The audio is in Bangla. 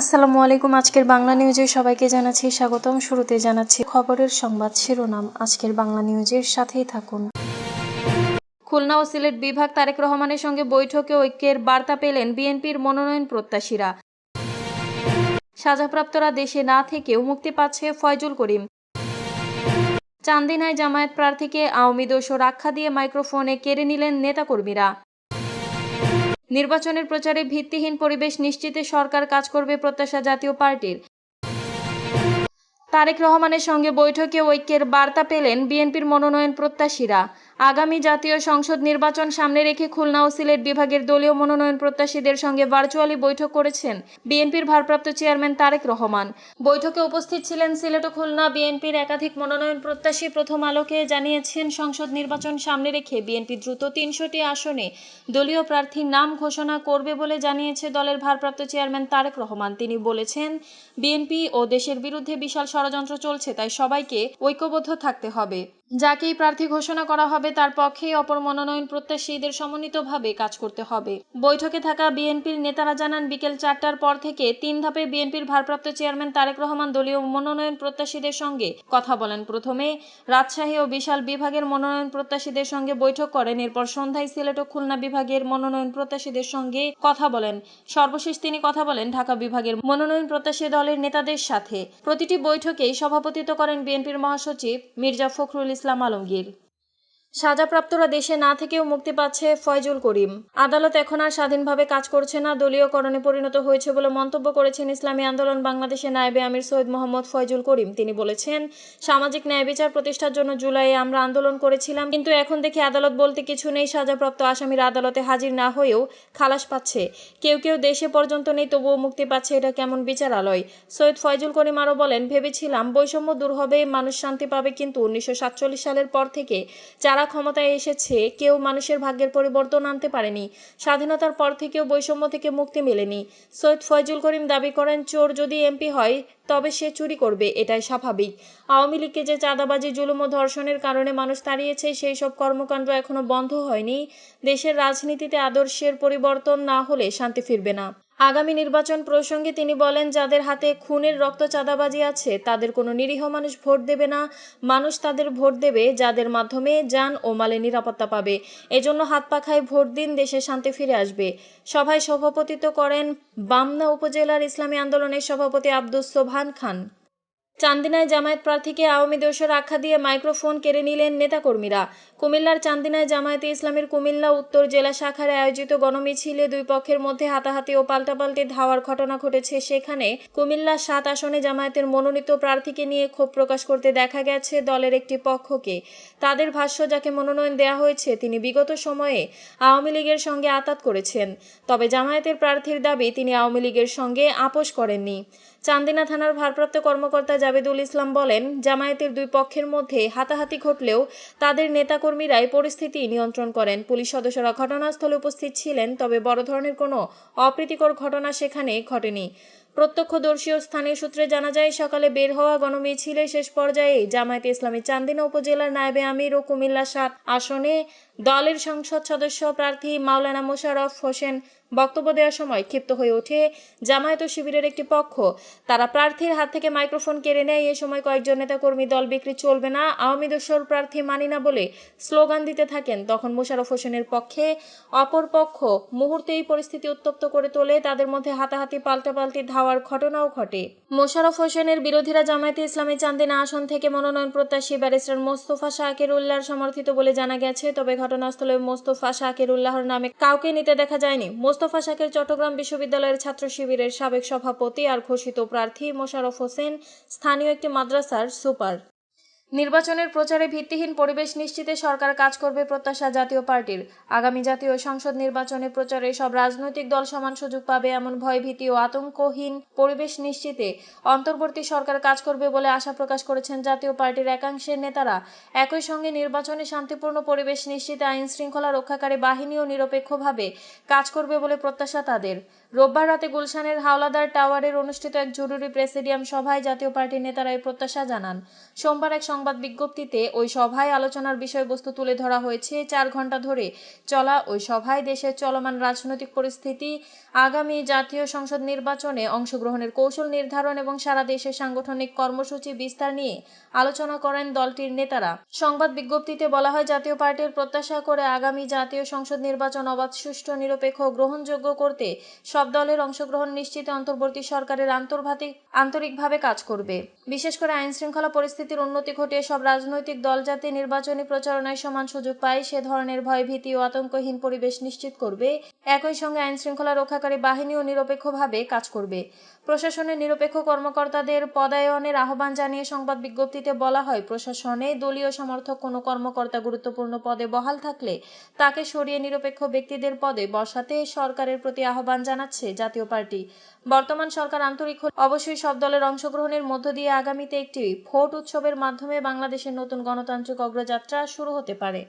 আসসালামু আলাইকুম, আজকের বাংলা নিউজে সবাইকে জানাচ্ছি স্বাগতম। শুরুতে জানাচ্ছি খবরের সংবাদ শিরোনাম। আজকের বাংলা নিউজের সাথেই থাকুন। খুলনা ও সিলেট বিভাগ তারেক রহমানের সঙ্গে বৈঠকে ঐক্যের বার্তা পেলেন বিএনপির মনোনয়ন প্রত্যাশীরা। সাজাপ্রাপ্তরা দেশে না থেকেও মুক্তি পাচ্ছে ফয়জুল করিম। চান্দিনায় জামায়াত প্রার্থীকে আওয়ামী দোষ আখ্যা দিয়ে মাইক্রোফোনে কেড়ে নিলেন নেতাকর্মীরা। নির্বাচনের প্রচারে ভিত্তিহীন পরিবেশ নিশ্চিতে সরকার কাজ করবে প্রত্যাশা জাতীয় পার্টির। তারেক রহমানের সঙ্গে বৈঠকে ঐক্যের বার্তা পেলেন বিএনপির মনোনয়ন প্রত্যাশীরা। আগামী জাতীয় সংসদ নির্বাচন সামনে রেখে খুলনা ও সিলেট বিভাগের দলীয় মনোনয়ন প্রত্যাশীদের সঙ্গে ভার্চুয়ালি বৈঠক করেছেন বিএনপির ভারপ্রাপ্ত চেয়ারম্যান তারেক রহমান। বৈঠকে উপস্থিত ছিলেন সিলেট ও খুলনা বিএনপির একাধিক মনোনয়ন প্রত্যাশী প্রথম আলোকে জানিয়েছেন, সংসদ নির্বাচন সামনে রেখে বিএনপি দ্রুত তিনশোটি আসনে দলীয় প্রার্থীর নাম ঘোষণা করবে বলে জানিয়েছে দলের ভারপ্রাপ্ত চেয়ারম্যান তারেক রহমান। তিনি বলেছেন, বিএনপি ও দেশের বিরুদ্ধে বিশাল ষড়যন্ত্র চলছে, তাই সবাইকে ঐক্যবদ্ধ থাকতে হবে। যাকেই প্রার্থী ঘোষণা করা হবে, তার পক্ষেই অপর মনোনয়ন প্রত্যাশীদের সমন্বিতভাবে কাজ করতে হবে। বৈঠকে থাকা বিএনপির নেতারা জানান, বিকেল চারটার পর থেকে তিন ধাপে বিএনপির ভারপ্রাপ্ত চেয়ারম্যান তারেক রহমান দলীয় মনোনয়ন প্রত্যাশীদের সঙ্গে কথা বলেন। প্রথমে রাজশাহী ও বিশাল বিভাগের মনোনয়ন প্রত্যাশীদের সঙ্গে বৈঠক করেন। এরপর সন্ধ্যায় সিলেট ও খুলনা বিভাগের মনোনয়ন প্রত্যাশীদের সঙ্গে কথা বলেন। সর্বশেষ তিনি কথা বলেন ঢাকা বিভাগের মনোনয়ন প্রত্যাশী দলের নেতাদের সাথে। প্রতিটি বৈঠকেই সভাপতিত্ব করেন বিএনপির মহাসচিব মির্জা ফখরুল ইসলাম আলমগীর সাজাপ্রাপ্তরা দেশে না থেকেও মুক্তি পাচ্ছে ফয়জুল করিম। আদালত এখন আর স্বাধীনভাবে কাজ করছে না, দলীয়করণে পরিণত হয়েছে বলে মন্তব্য করেছেন ইসলামী আন্দোলন বাংলাদেশের নায়েবে আমির সৈয়দ মোহাম্মদ ফয়জুল করিম। তিনি বলেছেন, সামাজিক ন্যায় বিচার প্রতিষ্ঠার জন্য জুলাইয়ে আমরা আন্দোলন করেছিলাম, কিন্তু এখন দেখি আদালত বলতে কিছু নেই, সাজাপ্রাপ্ত আসামিরা আদালতে হাজির না হয়েও খালাস পাচ্ছে। কেউ কেউ দেশে পর্যন্ত নেই, তবুও মুক্তি পাচ্ছে এটা কেমন বিচারালয়? সৈয়দ ফয়জুল করিম আরও বলেন, ভেবেছিলাম বৈষম্য দূর হবে, মানুষ শান্তি পাবে, কিন্তু উনিশশো সাতচল্লিশ সালের পর থেকে যারা ক্ষমতায় এসেছে, কেউ মানুষের ভাগ্যের পরিবর্তন আনতে পারেনি, স্বাধীনতার পর থেকেও বৈষম্য থেকে মুক্তি মেলেনি। সৈয়দ ফয়জুল করিম দাবি করেন, চোর যদি এমপি হয়, তবে সে চুরি করবে, এটাই স্বাভাবিক। আওয়ামী লীগকে যে চাঁদাবাজি, জুলুম ও ধর্ষণের কারণে মানুষ তাড়িয়েছে, সেই সব কর্মকাণ্ড এখনও বন্ধ হয়নি। দেশের রাজনীতিতে আদর্শের পরিবর্তন না হলে শান্তি ফিরবে না। আগামী নির্বাচন প্রসঙ্গে তিনি বলেন, যাদের হাতে খুনের রক্ত চাঁদাবাজি আছে, তাদের কোনো নিরীহ মানুষ ভোট দেবে না। মানুষ তাদের ভোট দেবে যাদের মাধ্যমে যান ও মালে নিরাপত্তা পাবে। এজন্য হাত পাখায় ভোট দিন, দেশে শান্তি ফিরে আসবে। সভায় সভাপতিত্ব করেন বামনা উপজেলার ইসলামী আন্দোলনের সভাপতি আব্দুস সোভান খান। চান্দিনায় জামায়াত প্রার্থীকে আওয়ামী দোষের আখ্যা দিয়ে মাইক্রোফোন কেড়ে নিলেন নেতাকর্মীরা। কুমিল্লার চান্দিনায় জামায়াতে ইসলামের কুমিল্লা উত্তর জেলা শাখার আয়োজিত গণমিছিলে দুই পক্ষের মধ্যে হাতাহাতি ও পাল্টাপাল্টি ধাওয়ার ঘটনা ঘটেছে। সেখানে কুমিল্লা সাত আসনে জামায়াতের মনোনীত প্রার্থীকে নিয়ে ক্ষোভ প্রকাশ করতে দেখা গেছে দলের একটি পক্ষকে। তাদের ভাষ্য, যাকে মনোনয়ন দেওয়া হয়েছে, তিনি বিগত সময়ে আওয়ামী লীগের সঙ্গে আতাত করেছেন। তবে জামায়াতের প্রার্থীর দাবি, তিনি আওয়ামী লীগের সঙ্গে আপোষ করেননি। চান্দিনা থানার ভারপ্রাপ্ত কর্মকর্তা জাবেদুল ইসলাম বলেন, জামায়াতের দুই পক্ষের মধ্যে হাতাহাতি ঘটলেও তাদের নেতাকর্মীরাই পরিস্থিতি নিয়ন্ত্রণ করেন। পুলিশ সদস্যরা ঘটনাস্থলে উপস্থিত ছিলেন, তবে বড় ধরনের কোনো অপ্রীতিকর ঘটনা সেখানে ঘটেনি। প্রত্যক্ষদর্শী ও স্থানীয় সূত্রে জানা যায়, সকালে বের হওয়া গণমিছিলে শেষ পর্যায়ে জামায়াতে ইসলামী চান্দিনা উপজেলার নায়েবে আমির ও কুমিল্লা সাত আসনে দলের সংসদ সদস্য প্রার্থী মাওলানা মোশাররফ হোসেন বক্তব্য দেওয়ার সময় ক্ষিপ্ত হয়ে ওঠে জামায়াত ও শিবিরের একটি পক্ষ। তারা প্রার্থীর হাত থেকে মাইক্রোফোন কেড়ে নেয়, এ সময় কয়েকজন নেতাকর্মী দল বিক্রি চলবে না, আওয়ামী দোসর প্রার্থী মানি না বলে স্লোগান দিতে থাকেন। তখন মোশাররফ হোসেনের পক্ষে অপর পক্ষ মুহূর্তেই পরিস্থিতি উত্তপ্ত করে তোলে, তাদের মধ্যে হাতাহাতি, পাল্টাপাল্টি ধাওয়ার ঘটনাও ঘটে। মোশারফ হোসেনের বিরোধীরা জামায়াতে ইসলামী চান্দিনা আসন থেকে মনোনয়ন প্রত্যাশী ব্যারিস্টার মোস্তফা শাকের উল্লাহর সমর্থিত বলে জানা গেছে, তবে ঘটনাস্থলে মোস্তফা শাকের উল্লাহর নামে কাউকে নিতে দেখা যায়নি। মোস্তফা শাকের চট্টগ্রাম বিশ্ববিদ্যালয়ের ছাত্র শিবিরের সাবেক সভাপতি আর ঘোষিত প্রার্থী মোশারফ হোসেন স্থানীয় একটি মাদ্রাসার সুপার। নির্বাচনের প্রচারে ভিত্তিহীন পরিবেশ নিশ্চিতে সরকার কাজ করবে প্রত্যাশা জাতীয় পার্টির। আগামী জাতীয় সংসদ নির্বাচনে প্রচারে সব রাজনৈতিক দল সমান সুযোগ পাবে এমন ভয়ভীতি ও আতঙ্কহীন পরিবেশ নিশ্চিতে অন্তর্বর্তী সরকার কাজ করবে বলে আশা প্রকাশ করেছেন জাতীয় পার্টির একাংশের নেতারা। একই সঙ্গে নির্বাচনে শান্তিপূর্ণ পরিবেশ নিশ্চিতে আইন শৃঙ্খলা রক্ষাকারী বাহিনীও নিরপেক্ষভাবে কাজ করবে বলে প্রত্যাশা তাদের। রোববার রাতে গুলশানের হাওলাদার টাওয়ারের অনুষ্ঠিত এক জরুরি প্রেসিডিয়াম সভায় জাতীয় পার্টির নেতারা এই প্রত্যাশা জানান। সোমবার এক সংবাদ বিজ্ঞপ্তিতে ওই সভায় আলোচনার বিষয়বস্তু তুলে ধরা হয়েছে। চার ঘণ্টা ধরে চলা ওই সভায় দেশের চলমান রাজনৈতিক পরিস্থিতি, আগামী জাতীয় সংসদ নির্বাচনে অংশগ্রহণের কৌশল নির্ধারণ এবং সারা দেশের সাংগঠনিক কর্মসূচি বিস্তার নিয়ে আলোচনা করেন দলটির নেতারা। সংবাদ বিজ্ঞপ্তিতে বলা হয়, জাতীয় পার্টির প্রত্যাশা করে আগামী জাতীয় সংসদ নির্বাচন অবাধ, সুষ্ঠু, নিরপেক্ষ গ্রহণযোগ্য করতে সব দলের অংশগ্রহণ নিশ্চিতে অন্তর্বর্তী সরকারের আন্তর্ভাতিক, আন্তরিকভাবে কাজ করবে। বিশেষ করে আইন শৃঙ্খলা পরিস্থিতির উন্নতি ঘটিয়ে সব রাজনৈতিক দল যাতে নির্বাচনী প্রচারণায় সমান সুযোগ পায়, সে ধরনের ভয়ভীতি ও আতঙ্কহীন পরিবেশ নিশ্চিত করবে। একই সঙ্গে আইন শৃঙ্খলা রক্ষাকারী বাহিনীও নিরপেক্ষভাবে কাজ করবে। প্রশাসনের নিরপেক্ষ কর্মকর্তাদের পদায়নের আহ্বান জানিয়ে সংবাদ বিজ্ঞপ্তিতে বলা হয়, প্রশাসনে দলীয় সমর্থক কোনো কর্মকর্তা গুরুত্বপূর্ণ পদে বহাল থাকলে তাকে সরিয়ে নিরপেক্ষ ব্যক্তিদের পদে বসাতে সরকারের প্রতি আহ্বান জানাচ্ছে জাতীয় পার্টি। বর্তমান সরকার আন্তরিক হলে। অবশ্যই সব দলের অংশগ্রহণের মধ্য দিয়ে আগামীতে একটি ভোট উৎসবের মাধ্যমে বাংলাদেশের নতুন গণতান্ত্রিক অগ্রযাত্রা শুরু হতে পারে।